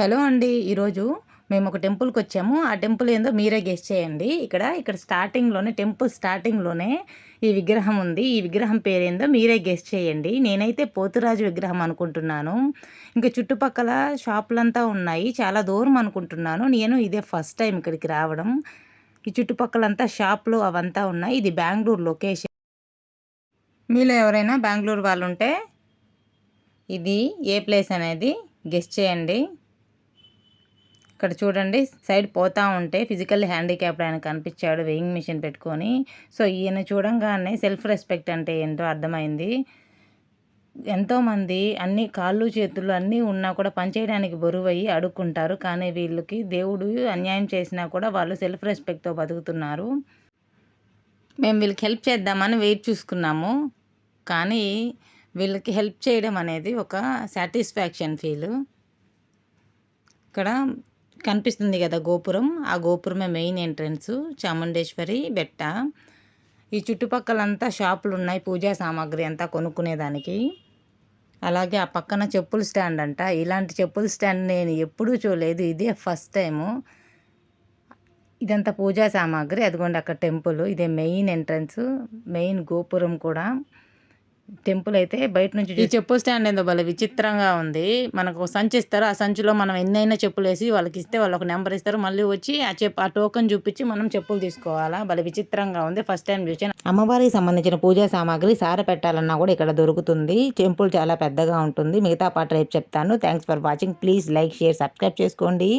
Hello అండి. ఈరోజు మేము ఒక టెంపుల్కి వచ్చాము ఆ టెంపుల్ ఏందో మీరే గెస్ట్ చేయండి. ఇక్కడ ఇక్కడ స్టార్టింగ్లోనే టెంపుల్ స్టార్టింగ్లోనే ఈ విగ్రహం ఉంది. ఈ విగ్రహం పేరేందో మీరే గెస్ట్ చేయండి. నేనైతే పోతురాజు విగ్రహం అనుకుంటున్నాను. ఇంకా చుట్టుపక్కల షాపులంతా ఉన్నాయి. చాలా దూరం అనుకుంటున్నాను. నేను ఇదే ఫస్ట్ టైం ఇక్కడికి రావడం. ఈ చుట్టుపక్కలంతా షాపులు అవంతా ఉన్నాయి. ఇది బెంగళూరు లొకేషన్. మీలో ఎవరైనా బెంగళూరు వాళ్ళు ఉంటే ఇది ఏ ప్లేస్ అనేది గెస్ట్ చేయండి. ఇక్కడ చూడండి సైడ్ పోతా ఉంటే ఫిజికల్ హ్యాండిక్యాప్డ్ ఆయన కనిపించాడు వెయింగ్ మిషన్ పెట్టుకొని. సో ఈయన చూడంగానే సెల్ఫ్ రెస్పెక్ట్ అంటే ఏంటో అర్థమైంది. ఎంతోమంది అన్ని కాళ్ళు చేతులు అన్నీ ఉన్నా కూడా పనిచేయడానికి బరువయ్యి అడుక్కుంటారు. కానీ వీళ్ళకి దేవుడు అన్యాయం చేసినా కూడా వాళ్ళు సెల్ఫ్ రెస్పెక్ట్తో బతుకుతున్నారు. మేము వీళ్ళకి హెల్ప్ చేద్దామని వెయిట్ చూసుకున్నాము. కానీ వీళ్ళకి హెల్ప్ చేయడం అనేది ఒక సాటిస్ఫాక్షన్ ఫీల్. ఇక్కడ కనిపిస్తుంది కదా గోపురం. ఆ గోపురమే మెయిన్ ఎంట్రన్స్. చాముండేశ్వరి బెట్ట. ఈ చుట్టుపక్కలంతా షాపులు ఉన్నాయి పూజా సామాగ్రి అంతా కొనుక్కునేదానికి. అలాగే ఆ పక్కన చెప్పుల స్టాండ్ అంట. ఇలాంటి చెప్పుల స్టాండ్ నేను ఎప్పుడూ చూడలేదు. ఇదే ఫస్ట్ టైము. ఇదంతా పూజా సామాగ్రి. అదిగోండి అక్కడ టెంపుల్. ఇదే మెయిన్ ఎంట్రన్స్. మెయిన్ గోపురం కూడా. టెంపుల్ అయితే బయట నుంచి ఈ చెప్పు స్టాండ్ ఏందో భలే విచిత్రంగా ఉంది. మనకు సంచి ఇస్తారు. ఆ సంచిలో మనం ఎన్నైనా చెప్పులు వేసి వాళ్ళకి ఇస్తే వాళ్ళు ఒక నెంబర్ ఇస్తారు. మళ్ళీ వచ్చి ఆ చెప్పు ఆ టోకెన్ చూపించి మనం చెప్పులు తీసుకోవాలా? భలే విచిత్రంగా ఉంది. ఫస్ట్ టైం చూసాను అమ్మవారికి సంబంధించిన పూజా సామాగ్రి సార పెట్టాలన్నా కూడా ఇక్కడ దొరుకుతుంది. టెంపుల్ చాలా పెద్దగా ఉంటుంది. మిగతా పాట రేపు చెప్తాను. Thanks for watching please like share subscribe చేసుకోండి.